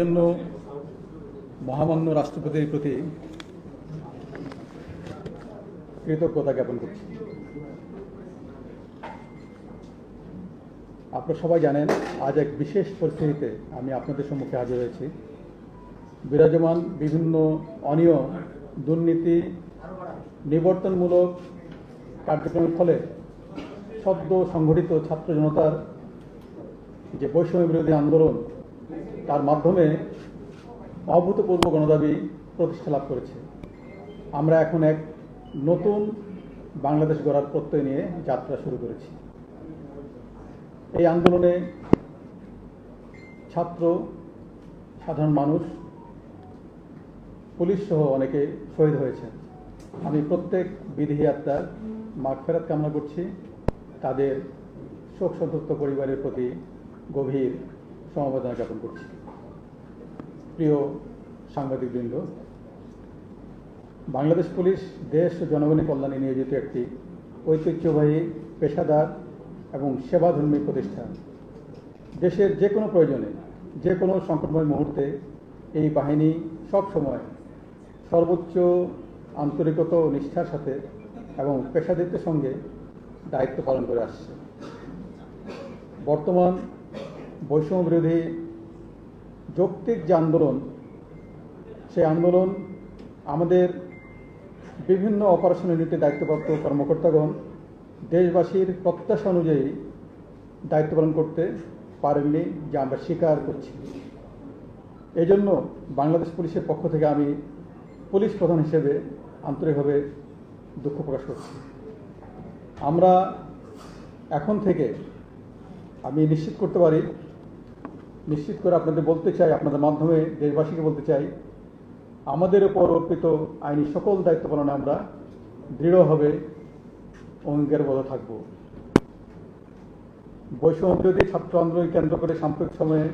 জন্য মহামান্য রাষ্ট্রপতির প্রতি কৃতজ্ঞতা জ্ঞাপন করছি। আপনারা সবাই জানেন, আজ এক বিশেষ পরিস্থিতিতে আমি আপনাদের সম্মুখে হাজির হয়েছি। বিরাজমান বিভিন্ন অনিয়ম, দুর্নীতি, নিবর্তনমূলক কার্যক্রমের ফলে সদ্য সংগঠিত ছাত্র জনতার যে বৈষম্য বিরোধী আন্দোলন তার মাধ্যমে অভূতপূর্ব গণদাবি প্রতিষ্ঠা লাভ করেছে। আমরা এখন এক নতুন বাংলাদেশ গড়ার প্রত্যয় নিয়ে যাত্রা শুরু করেছি। এই আন্দোলনে ছাত্র, সাধারণ মানুষ, পুলিশ সহ অনেকে শহীদ হয়েছেন। আমি প্রত্যেক বিধি আত্মার মাগফেরাত কামনা করছি। তাদের শোক সন্তপ্ত পরিবারের প্রতি গভীর সমবেদনা জ্ঞাপন করছি। প্রিয় সাংবাদিকবৃন্দ, বাংলাদেশ পুলিশ দেশ ও জনগণের কল্যাণে নিয়োজিত একটি ঐতিহ্যবাহী পেশাদার এবং সেবাধর্মী প্রতিষ্ঠান। দেশের যে কোনো প্রয়োজনে, যে কোনো সংকটময় মুহূর্তে এই বাহিনী সব সময় সর্বোচ্চ আন্তরিকতা ও নিষ্ঠার সাথে এবং পেশাদারিত্বের সঙ্গে দায়িত্ব পালন করে আসছে। বর্তমান বৈষম্য বিরোধী যৌক্তিক যে আন্দোলন, সেই আন্দোলন আমাদের বিভিন্ন অপারেশন ইউনিটে দায়িত্বপ্রাপ্ত কর্মকর্তাগণ দেশবাসীর প্রত্যাশা অনুযায়ী দায়িত্ব পালন করতে পারেননি যা আমরা স্বীকার করছি। এই জন্য বাংলাদেশ পুলিশের পক্ষ থেকে আমি পুলিশ প্রধান হিসেবে আন্তরিকভাবে দুঃখ প্রকাশ করছি। আমরা এখন থেকে আমি নিশ্চিত করতে পারি নিশ্চিত করে আপনাদের বলতে চাই, আপনাদের মাধ্যমে দেশবাসীকে বলতে চাই, আমাদের উপর অর্পিত আইনি সকল দায়িত্ব পালনে আমরা দৃঢ়ভাবে অঙ্গীকারবদ্ধ থাকব। বৈষম্য বিরোধী ছাত্র আন্দোলন কেন্দ্র করে সাম্প্রতিক সময়ে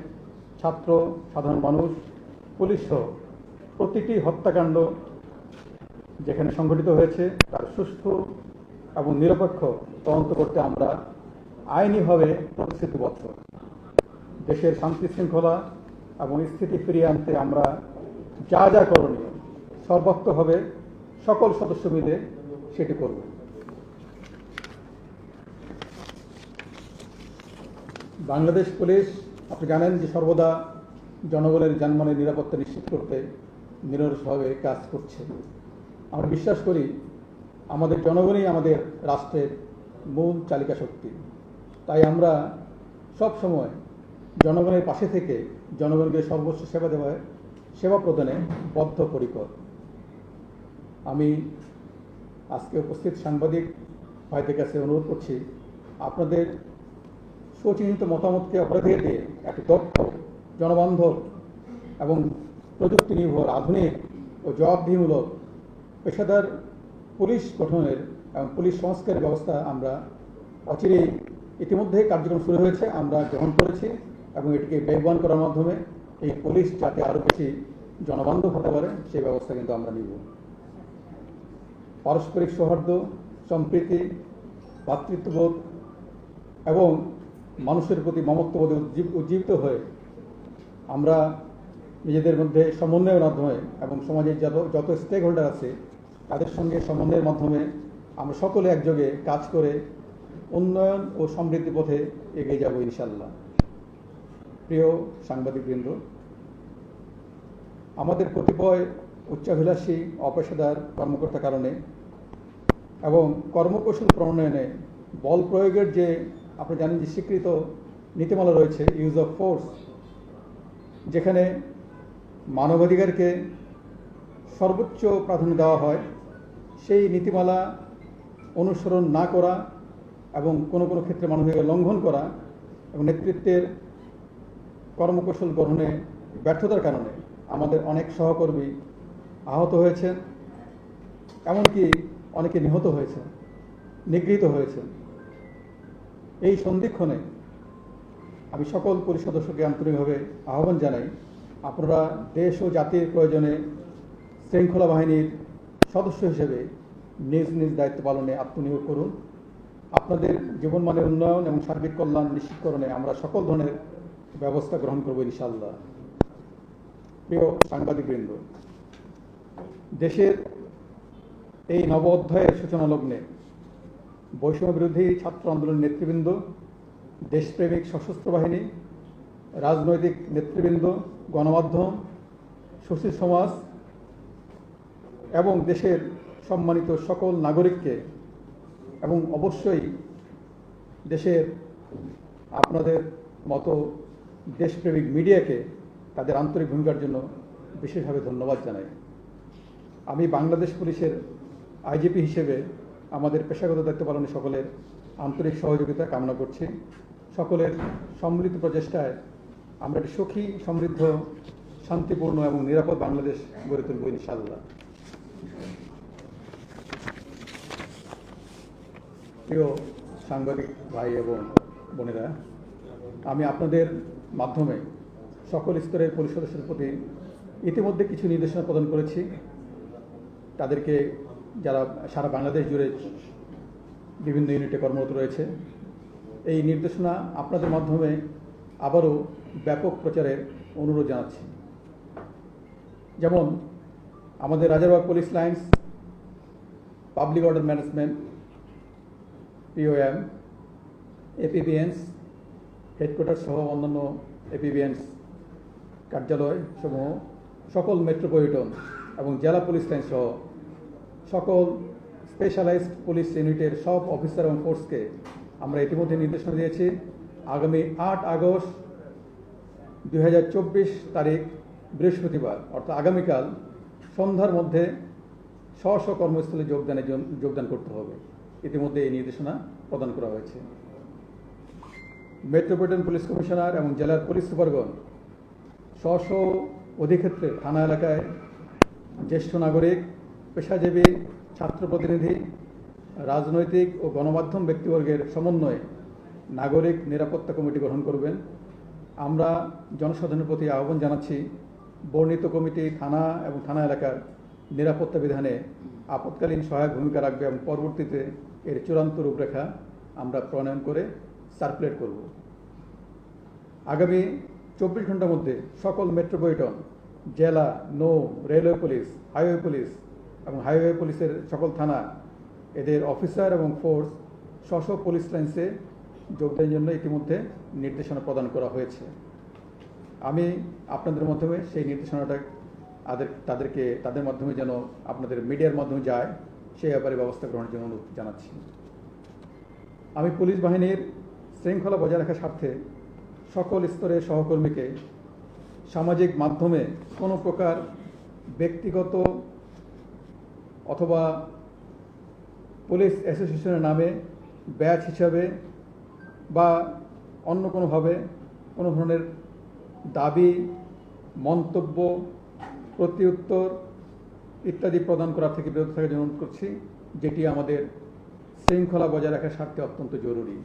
ছাত্র, সাধারণ মানুষ, পুলিশ সহ প্রতিটি হত্যাকাণ্ড যেখানে সংঘটিত হয়েছে তার সুষ্ঠু এবং নিরপেক্ষ তদন্ত করতে আমরা আইনিভাবে প্রতিশ্রুতিবদ্ধ। দেশের শান্তি শৃঙ্খলা এবং স্থিতি ফিরিয়ে আনতে আমরা যা যা করণীয় সর্বাত্মকভাবে সকল সদস্য মিলে সেটি করব। বাংলাদেশ পুলিশ, আপনি জানেন যে সর্বদা জনগণের যানবাহনের নিরাপত্তা নিশ্চিত করতে নিরসভাবে কাজ করছে। আমরা বিশ্বাস করি, আমাদের জনগণই আমাদের রাষ্ট্রের মূল চালিকা শক্তি তাই আমরা সব সময় জনগণের পাশে থেকে জনগণকে সর্বোচ্চ সেবা দেওয়ায় সেবা প্রদানে বদ্ধপরিকর। আমি আজকে উপস্থিত সাংবাদিক ভাইদের কাছে অনুরোধ করছি, আপনাদের সুচিন্তিত মতামতকে অগ্রাধিকার দিয়ে একটি দক্ষ জনবান্ধব এবং প্রযুক্তি নির্ভর আধুনিক ও জবাবদিহিমূলক পেশাদার পুলিশ গঠনের এবং পুলিশ সংস্কারের ব্যবস্থা আমরা অচিরেই ইতিমধ্যে কার্যক্রম শুরু হয়েছে, আমরা গ্রহণ করেছি। এবং এটিকে ব্যয়বান করার মাধ্যমে এই পুলিশ যাতে আরও বেশি জনবান্ধব হতে পারে, সেই ব্যবস্থা কিন্তু আমরা নিব। পারস্পরিক সৌহার্দ্য, সম্প্রীতি, ভাতৃত্ববোধ এবং মানুষের প্রতি মমত্ববোধে উজ্জীব- উজ্জীবিত হয়ে আমরা নিজেদের মধ্যে সমন্বয়ের মাধ্যমে এবং সমাজের যত যত স্টেক হোল্ডার আছে, তাদের সঙ্গে সমন্বয়ের মাধ্যমে আমরা সকলে একযোগে কাজ করে উন্নয়ন ও সমৃদ্ধি পথে এগিয়ে যাব ইনশাল্লাহ প্রিয় সাংবাদিকবৃন্দ, আমাদের কতিপয় উচ্চাভিলাষী অপেশাদার কর্মকর্তার কারণে এবং কর্মকৌশল প্রণয়নে বল প্রয়োগের যে আপনি জানেন যে স্বীকৃত নীতিমালা রয়েছে ইউজ অফ ফোর্স যেখানে মানবাধিকারকে সর্বোচ্চ প্রাধান্য দেওয়া হয়, সেই নীতিমালা অনুসরণ না করা এবং কোনো কোনো ক্ষেত্রে মানবাধিকার লঙ্ঘন করা এবং নেতৃত্বের কর্মকৌশল গ্রহণে ব্যর্থতার কারণে আমাদের অনেক সহকর্মী আহত হয়েছেন, এমনকি অনেকে নিহত হয়েছেন, নিগৃহীত হয়েছে এই সন্ধিক্ষণে আমি সকল পুলিশ সদস্যকে আন্তরিকভাবে আহ্বান জানাই, আপনারা দেশ ও জাতির প্রয়োজনে শৃঙ্খলা বাহিনীর সদস্য হিসেবে নিজ নিজ দায়িত্ব পালনে আত্মনিয়োগ করুন। আপনাদের জীবনমানের উন্নয়ন এবং সার্বিক কল্যাণ নিশ্চিতকরণে আমরা সকল ধরনের ব্যবস্থা গ্রহণ করব ইনশাল্লাহ প্রিয় সাংবাদিকবৃন্দ, দেশের এই নব অধ্যায়ের সূচনা লগ্নে বৈষম্য বিরোধী ছাত্র আন্দোলনের নেতৃবৃন্দ, দেশপ্রেমিক সশস্ত্র বাহিনী, রাজনৈতিক নেতৃবৃন্দ, গণমাধ্যম, সুশীল সমাজ এবং দেশের সম্মানিত সকল নাগরিককে এবং অবশ্যই দেশের আপনাদের মতো দেশপ্রেমিক মিডিয়াকে তাদের আন্তরিক ভূমিকার জন্য বিশেষভাবে ধন্যবাদ জানাই। আমি বাংলাদেশ পুলিশের আইজিপি হিসেবে আমাদের পেশাগত দায়িত্ব পালনে সকলের আন্তরিক সহযোগিতা কামনা করছি। সকলের সম্মিলিত প্রচেষ্টায় আমরা একটি সুখী, সমৃদ্ধ, শান্তিপূর্ণ এবং নিরাপদ বাংলাদেশ গড়ে তুলব ইনশাল্লাহ প্রিয় সাংবাদিক ভাই এবং বোনেরা, আমি আপনাদের মাধ্যমে সকল স্তরের পুলিশ সদস্যের প্রতি ইতিমধ্যে কিছু নির্দেশনা প্রদান করেছি। তাদেরকে যারা সারা বাংলাদেশ জুড়ে বিভিন্ন ইউনিটে কর্মরত রয়েছে, এই নির্দেশনা আপনাদের মাধ্যমে আবারও ব্যাপক প্রচারের অনুরোধ জানাচ্ছি। যেমন আমাদের Rajarbagh police lines, public order management POM APBNs headquarter সহ অন্যান্য এপিবিএনস কার্যালয় সমূহ সকল মেট্রোপলিটন এবং জেলা পুলিশ লাইন সহ সকল স্পেশালাইজড পুলিশ ইউনিটের সব অফিসার এবং ফোর্সকে আমরা ইতিমধ্যে নির্দেশনা দিয়েছি। আগামী আট আগস্ট দু হাজার চব্বিশ তারিখ বৃহস্পতিবার, অর্থাৎ আগামীকাল সন্ধ্যার মধ্যে স্ব স্ব কর্মস্থলে যোগদানের যোগদান করতে হবে। ইতিমধ্যে এই নির্দেশনা প্রদান করা হয়েছে। মেট্রোপলিটন পুলিশ কমিশনার এবং জেলার পুলিশ সুপারগণ স্ব অধিক্ষেত্রে থানা এলাকায় জ্যেষ্ঠ নাগরিক, পেশাজীবী, ছাত্র প্রতিনিধি, রাজনৈতিক ও গণমাধ্যম ব্যক্তিবর্গের সমন্বয়ে নাগরিক নিরাপত্তা কমিটি গঠন করবেন। আমরা জনসাধারণের প্রতি আহ্বান জানাচ্ছি, বর্ণিত কমিটি থানা এবং থানা এলাকার নিরাপত্তা বিধানে আপৎকালীন সহায়ক ভূমিকা রাখবে এবং পরবর্তীতে এর চূড়ান্ত রূপরেখা আমরা প্রণয়ন করে সার্কুলেট করব। আগামী চব্বিশ ঘণ্টার মধ্যে সকল মেট্রোপলিটন জেলা, নৌ রেলওয়ে পুলিশ হাইওয়ে পুলিশ এবং হাইওয়ে পুলিশের সকল থানা, এদের অফিসার এবং ফোর্স স্ব পুলিশ লাইন্সে যোগদানের জন্য ইতিমধ্যে নির্দেশনা প্রদান করা হয়েছে। আমি আপনাদের মাধ্যমে সেই নির্দেশনাটা তাদের তাদেরকে, তাদের মাধ্যমে যেন আপনাদের মিডিয়ার মাধ্যমে যায়, সেই ব্যাপারে ব্যবস্থা গ্রহণের জন্য অনুরোধ জানাচ্ছি। আমি পুলিশ বাহিনীর শৃঙ্খলা বজায় রাখার স্বার্থে সকল স্তরের সহকর্মীকে সামাজিক মাধ্যমে কোনো প্রকার ব্যক্তিগত অথবা পুলিশ অ্যাসোসিয়েশনের নামে ব্যাচ হিসাবে বা অন্য কোনোভাবে কোনো ধরনের দাবি, মন্তব্য প্রতিউত্তর ইত্যাদি প্রদান করা থেকে বিরত থাকার জন্য করছি, যেটি আমাদের শৃঙ্খলা বজায় রাখার স্বার্থে অত্যন্ত জরুরি।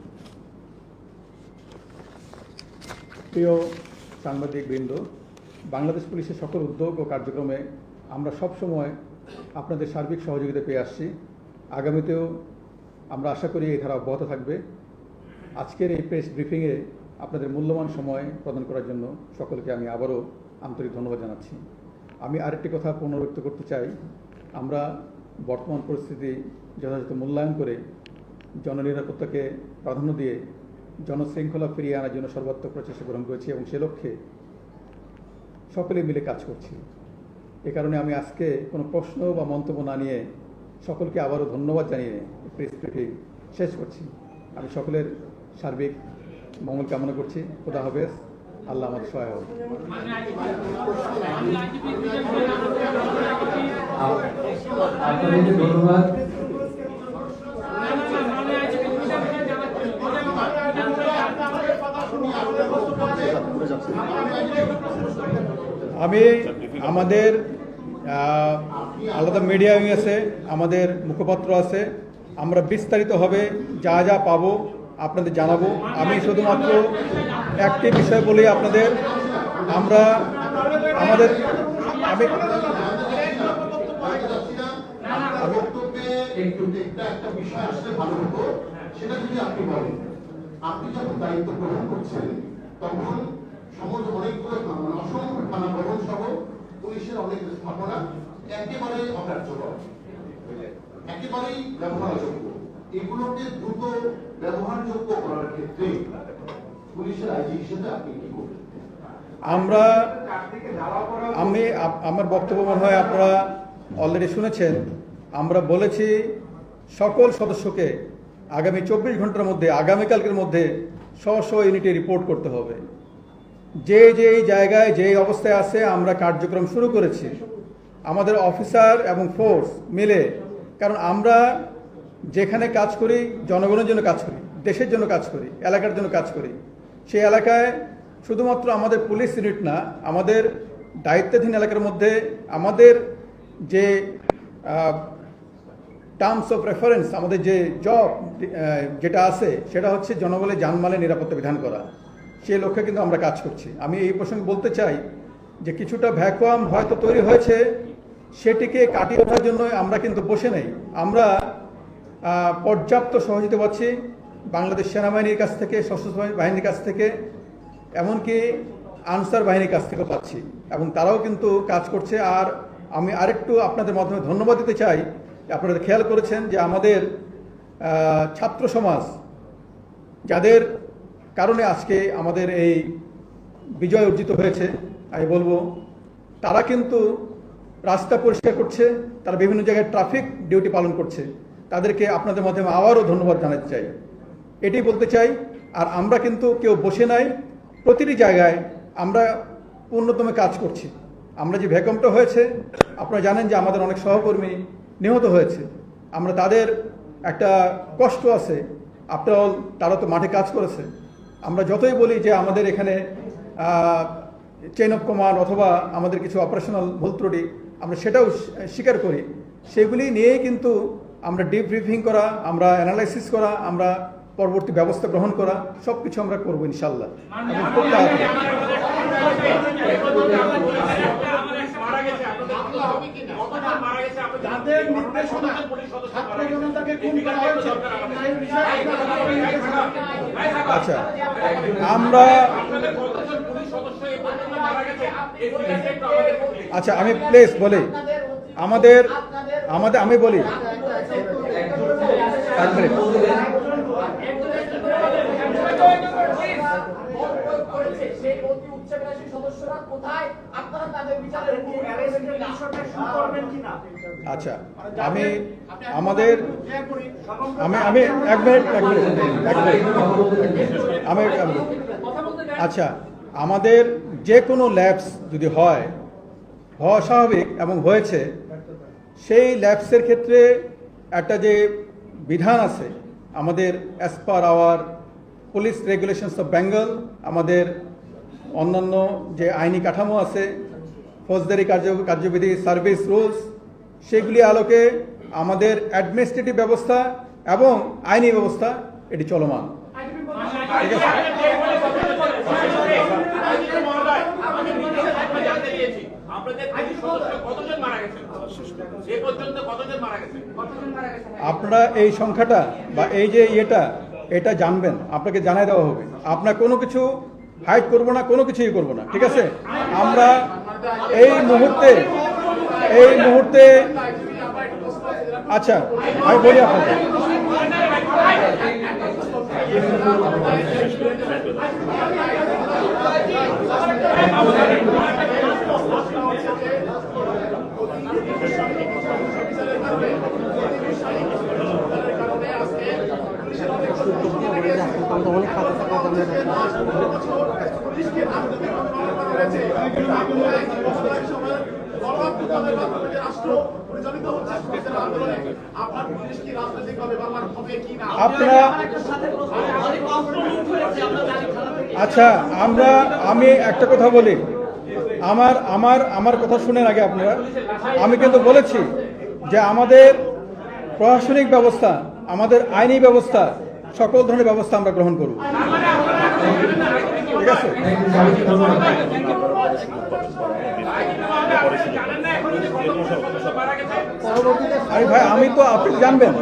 প্রিয় সাংবাদিক বৃন্দ, বাংলাদেশ পুলিশের সকল উদ্যোগ ও কার্যক্রমে আমরা সবসময় আপনাদের সার্বিক সহযোগিতা পেয়ে আসছি। আগামীতেও আমরা আশা করি এই ধারা অব্যাহত থাকবে। আজকের এই প্রেস ব্রিফিংয়ে আপনাদের মূল্যবান সময় প্রদান করার জন্য সকলকে আমি আবারও আন্তরিক ধন্যবাদ জানাচ্ছি। আমি আরেকটি কথা পুনর্ব্যক্ত করতে চাই। আমরা বর্তমান পরিস্থিতি যথাযথ মূল্যায়ন করে জননিরাপত্তাকে প্রাধান্য দিয়ে জনশৃঙ্খলা ফিরিয়ে আনার জন্য সর্বাত্মক প্রচেষ্টা গ্রহণ করেছি এবং সে লক্ষ্যে সকলে মিলে কাজ করছি। এ কারণে আমি আজকে কোনো প্রশ্ন বা মন্তব্য না নিয়ে সকলকে আবারও ধন্যবাদ জানিয়ে প্রেস ব্রিফিং শেষ করছি। আমি সকলের সার্বিক মঙ্গল কামনা করছি। খোদা হাফেজ। আল্লাহ আমাদের সহায় আপনাদেরকে ধন্যবাদ। আমি আমাদের আলাদা মিডিয়া আছে, আমাদের মুখপাত্র আছে। আমরা বিস্তারিতভাবে যা যা পাবো আপনাদের জানাব। আমি শুধুমাত্র একটি বিষয় বলি আপনাদের, আমরা আমাদের, আমি আপনি যখন দায়িত্ব গ্রহণ করছেন, তখন সমাজ অনেকগুলো থানা, মানে অসংখ্য থানা ভবন সহ একেবারেই অকার্যকর একেবারেই ব্যবহারযোগ্য। এগুলোকে দ্রুত ব্যবহারযোগ্য করার ক্ষেত্রে পুলিশের আইজি হিসেবে আপনি কি করবেন? আমরা আমি আমার বক্তব্য মনে হয় আপনারা অলরেডি শুনেছেন। আমরা বলেছি সকল সদস্যকে আগামী চব্বিশ ঘণ্টার মধ্যে আগামীকালকের মধ্যে স্ব স্ব ইউনিটে রিপোর্ট করতে হবে। যে যেই জায়গায় যেই অবস্থায় আছে, আমরা কার্যক্রম শুরু করেছি। আমাদের অফিসার এবং ফোর্স মিলে, কারণ আমরা যেখানে কাজ করি, জনগণের জন্য কাজ করি, দেশের জন্য কাজ করি, এলাকার জন্য কাজ করি। সেই এলাকায় শুধুমাত্র আমাদের পুলিশ ইউনিট না, আমাদের দায়িত্বাধীন এলাকার মধ্যে আমাদের যে টার্মস অফ রেফারেন্স আমাদের যে জব যেটা আছে, সেটা হচ্ছে জনগণের যানমালের নিরাপত্তা বিধান করা। সেই লক্ষ্যে কিন্তু আমরা কাজ করছি। আমি এই প্রসঙ্গে বলতে চাই যে কিছুটা ভ্যাকুয়াম হয়তো তৈরি হয়েছে, সেটিকে কাটিয়ে ওঠার জন্য আমরা কিন্তু বসে নেই। আমরা পর্যাপ্ত সহযোগিতা পাচ্ছি বাংলাদেশ সেনাবাহিনীর কাছ থেকে, সশস্ত্র বাহিনীর কাছ থেকে, এমনকি আনসার বাহিনীর কাছ থেকে পাচ্ছি এবং তারাও কিন্তু কাজ করছে। আর আমি আরেকটু আপনাদের মাধ্যমে ধন্যবাদ দিতে চাই। আপনারা খেয়াল করেছেন যে আমাদের ছাত্র সমাজ, যাদের কারণে আজকে আমাদের এই বিজয় অর্জিত হয়েছে। আমি বলব, তারা কিন্তু রাস্তা পরিষ্কার করছে, তারা বিভিন্ন জায়গায় ট্রাফিক ডিউটি পালন করছে। তাদেরকে আপনাদের মাধ্যমে আবারও ধন্যবাদ জানাতে চাই। এটি বলতে চাই, আর আমরা কিন্তু কেউ বসে নাই, প্রতিটি জায়গায় আমরা পূর্ণতমে কাজ করছি। আমরা যে ভ্যাকমটা হয়েছে, আপনারা জানেন যে আমাদের অনেক সহকর্মী নিহত হয়েছে। আমরা তাদের একটা কষ্ট আছে। আফটার অল তারা তো মাঠে কাজ করেছে। আমরা যতই বলি যে আমাদের এখানে চেইন অফ কমান্ড অথবা আমাদের কিছু অপারেশনাল ভুল ত্রুটি আমরা সেটাও স্বীকার করি। সেগুলি নিয়েই কিন্তু আমরা ডিপ ব্রিফিং করা আমরা অ্যানালাইসিস করা আমরা পরবর্তী ব্যবস্থা গ্রহণ করা সব কিছু আমরা করব ইনশাল্লাহ আচ্ছা। আমরা আচ্ছা আমি প্লেস বলি। আমাদের আমাদের আমি বলি সেই অতি উচ্চাভিলাষী সদস্যরা কোথায় আপনারা তাদের বিচারের করবেন কিনা আচ্ছা আমি আমাদের, আমি আমি এক মিনিট এক মিনিট আমি- আচ্ছা আমাদের যে কোনো ল্যাবস যদি হয়, হওয়া স্বাভাবিক এবং হয়েছে, সেই ল্যাবসের ক্ষেত্রে একটা যে বিধান আছে, আমাদের as per our police regulations of Bengal আমাদের অন্যান্য যে আইনি কাঠামো আছে, ফৌজদারি কার্য, কার্যবিধি সার্ভিস রুলস সেগুলি আলোকে আমাদের অ্যাডমিনিস্ট্রেটিভ ব্যবস্থা এবং আইনি ব্যবস্থা এটি চলমান। আপনারা এই সংখ্যাটা বা এই যে ইয়েটা, এটা জানবেন, আপনাকে জানাই দেওয়া হবে। আপনার কোনো কিছু হাইড করব না, কোনো কিছুই করব না, ঠিক আছে? আমরা এই মুহূর্তে এই মুহূর্তে আচ্ছা আমি বলি আপনাকে। আপনারা আচ্ছা আমরা আমি একটা কথা বলি। আমার আমার আমার কথা শুনেন আগে আপনারা। আমি কিন্তু বলেছি যে আমাদের প্রশাসনিক ব্যবস্থা, আমাদের আইনি ব্যবস্থা, সকল ধরনের ব্যবস্থা আমরা গ্রহণ করব। ঠিক আছে? আরে ভাই আমি তো আপনি জানবেন।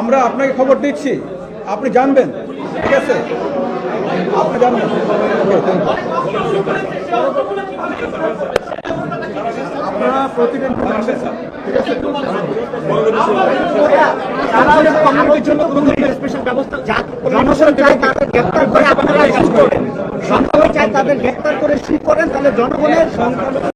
আমরা আপনাকে খবর দিচ্ছি। আপনি জানবেন। ঠিক আছে? আপনি জানবেন। আপনারা প্রতিদিন জনগণ চায় তাদের গ্রেপ্তার করে আপনারা শুরু করেন। জনগণ চায় তাদের গ্রেপ্তার করে শুরু করেন তাহলে জনগণের